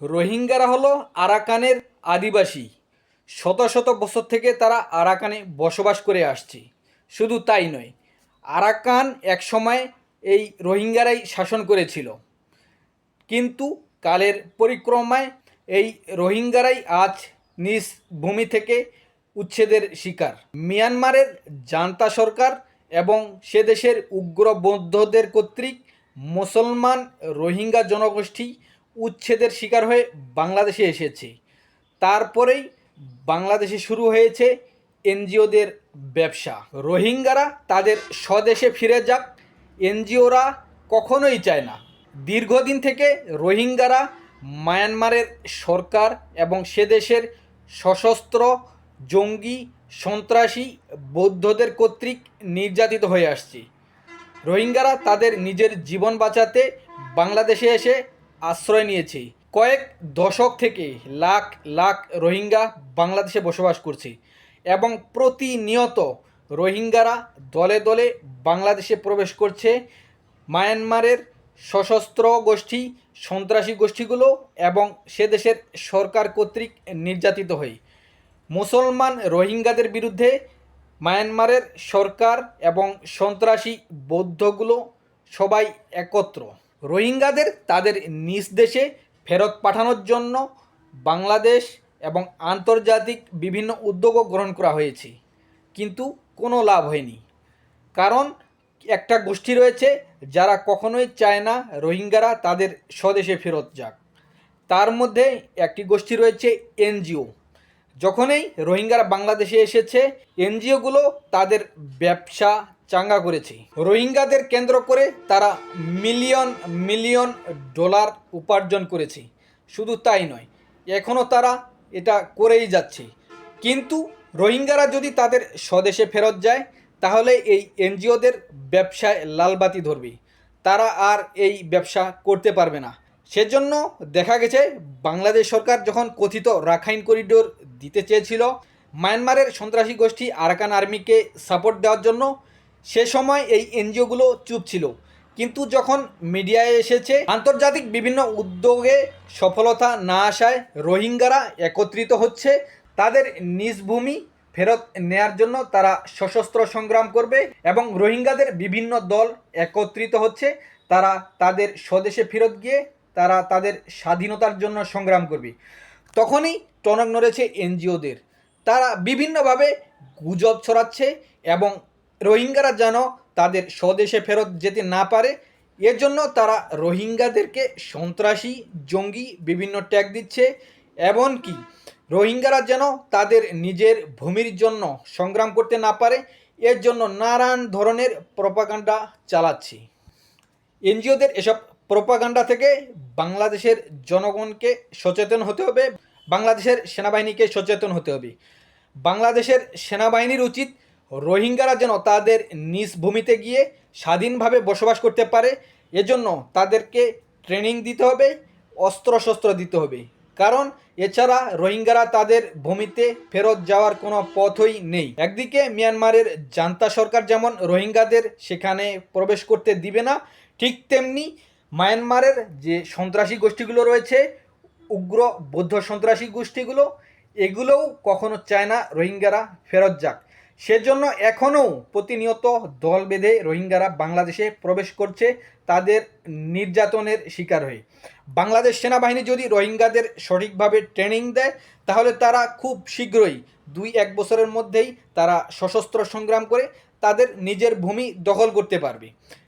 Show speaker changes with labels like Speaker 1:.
Speaker 1: রোহিঙ্গারা হলো আরাকানের আদিবাসী। শত শত বছর থেকে তারা আরাকানে বসবাস করে আসছে। শুধু তাই নয়, আরাকান একসময় এই রোহিঙ্গারাই শাসন করেছিল। কিন্তু কালের পরিক্রমায় এই রোহিঙ্গারাই আজ নিজ ভূমি থেকে উচ্ছেদের শিকার। মিয়ানমারের জান্তা সরকার এবং সে দেশের উগ্র বৌদ্ধদের কর্তৃক মুসলমান রোহিঙ্গা জনগোষ্ঠী উচ্ছেদের শিকার হয়ে বাংলাদেশে এসেছে। তারপরেই বাংলাদেশে শুরু হয়েছে এনজিওদের ব্যবসা। রোহিঙ্গারা তাদের স্বদেশে ফিরে যাক। এনজিওরা কখনোই চায় না। দীর্ঘদিন থেকে রোহিঙ্গারা মায়ানমারের সরকার এবং সে দেশের সশস্ত্র জঙ্গি সন্ত্রাসী বৌদ্ধদের কর্তৃক নির্যাতিত হয়ে আসছে। রোহিঙ্গারা তাদের নিজের জীবন বাঁচাতে বাংলাদেশে এসে আশ্রয় নিয়েছে। কয়েক দশক থেকে লাখ লাখ রোহিঙ্গা বাংলাদেশে বসবাস করছে এবং প্রতিনিয়ত রোহিঙ্গারা দলে দলে বাংলাদেশে প্রবেশ করছে। মায়ানমারের সশস্ত্র গোষ্ঠী, সন্ত্রাসী গোষ্ঠীগুলো এবং সে দেশের সরকার কর্তৃক নির্যাতিত হয়ে। মুসলমান রোহিঙ্গাদের বিরুদ্ধে মায়ানমারের সরকার এবং সন্ত্রাসী বৌদ্ধগুলো সবাই একত্র। রোহিঙ্গাদের তাদের নিজ দেশে ফেরত পাঠানোর জন্য বাংলাদেশ এবং আন্তর্জাতিক বিভিন্ন উদ্যোগও গ্রহণ করা হয়েছে। কিন্তু কোনো লাভ হয়নি। কারণ একটা গোষ্ঠী রয়েছে যারা কখনোই চায় না রোহিঙ্গারা তাদের স্বদেশে ফেরত যাক। তার মধ্যে একটি গোষ্ঠী রয়েছে এনজিও। যখনই রোহিঙ্গারা বাংলাদেশে এসেছে, এনজিওগুলো তাদের ব্যবসা চাঙ্গা করেছে। রোহিঙ্গাদের কেন্দ্র করে তারা মিলিয়ন মিলিয়ন ডলার উপার্জন করেছে। শুধু তাই নয় এখনও তারা এটা করেই যাচ্ছে। কিন্তু রোহিঙ্গারা যদি তাদের স্বদেশে ফেরত যায়, তাহলে এই এনজিওদের ব্যবসায় লালবাতি ধরবে। তারা আর এই ব্যবসা করতে পারবে না। সেজন্য দেখা গেছে, বাংলাদেশ সরকার যখন কথিত রাখাইন করিডোর দিতে চেয়েছিল, মায়ানমারের সন্ত্রাসী গোষ্ঠী আরাকান আর্মিকে সাপোর্ট দেওয়ার জন্য সে সময় এই এনজিওগুলো চুপ ছিল। কিন্তু যখন মিডিয়ায় এসেছে, আন্তর্জাতিক বিভিন্ন উদ্যোগে সফলতা না আসায় রোহিঙ্গারা একত্রিত হচ্ছে। তাদের নিজ ভূমি ফেরত নেয়ার জন্য তারা সশস্ত্র সংগ্রাম করবে এবং রোহিঙ্গাদের বিভিন্ন দল একত্রিত হচ্ছে। তারা তাদের স্বদেশে ফেরত গিয়ে তারা তাদের স্বাধীনতার জন্য সংগ্রাম করবে। তখনই টনক নড়েছে এনজিওদের। তারা বিভিন্নভাবে গুজব ছড়াচ্ছে এবং রোহিঙ্গারা যেন তাদের স্বদেশে ফেরত যেতে না পারে, এর জন্য তারা রোহিঙ্গাদেরকে সন্ত্রাসী, জঙ্গি বিভিন্ন ট্যাগ দিচ্ছে, এমনকি রোহিঙ্গারা যেন তাদের নিজের ভূমির জন্য সংগ্রাম করতে না পারে, এর জন্য নানান ধরনের প্রপাগান্ডা চালাচ্ছে। এনজিওদের এসব প্রপাগান্ডা থেকে বাংলাদেশের জনগণকে সচেতন হতে হবে, বাংলাদেশের সেনাবাহিনীকে সচেতন হতে হবে। বাংলাদেশের সেনাবাহিনীর উচিত রোহিঙ্গারা যেন তাদের নিজ ভূমিতে গিয়ে স্বাধীনভাবে বসবাস করতে পারে, এজন্য তাদেরকে ট্রেনিং দিতে হবে, অস্ত্রশস্ত্র দিতে হবে। কারণ এছাড়া রোহিঙ্গারা তাদের ভূমিতে ফেরত যাওয়ার কোনো পথই নেই। একদিকে মিয়ানমারের জান্তা সরকার যেমন রোহিঙ্গাদের সেখানে প্রবেশ করতে দিবে না, ঠিক তেমনি মায়ানমারের যে সন্ত্রাসী গোষ্ঠীগুলো রয়েছে, উগ্র বৌদ্ধ সন্ত্রাসী গোষ্ঠীগুলো, এগুলোও কখনো চায় না রোহিঙ্গারা ফেরত যাক। সেজন্য এখনও প্রতিনিয়ত দল বেঁধে রোহিঙ্গারা বাংলাদেশে প্রবেশ করছে তাদের নির্যাতনের শিকার হয়ে। বাংলাদেশ সেনাবাহিনী যদি রোহিঙ্গাদের সঠিকভাবে ট্রেনিং দেয়, তাহলে তারা খুব শীঘ্রই দুই এক বছরের মধ্যেই তারা সশস্ত্র সংগ্রাম করে তাদের নিজের ভূমি দখল করতে পারবে।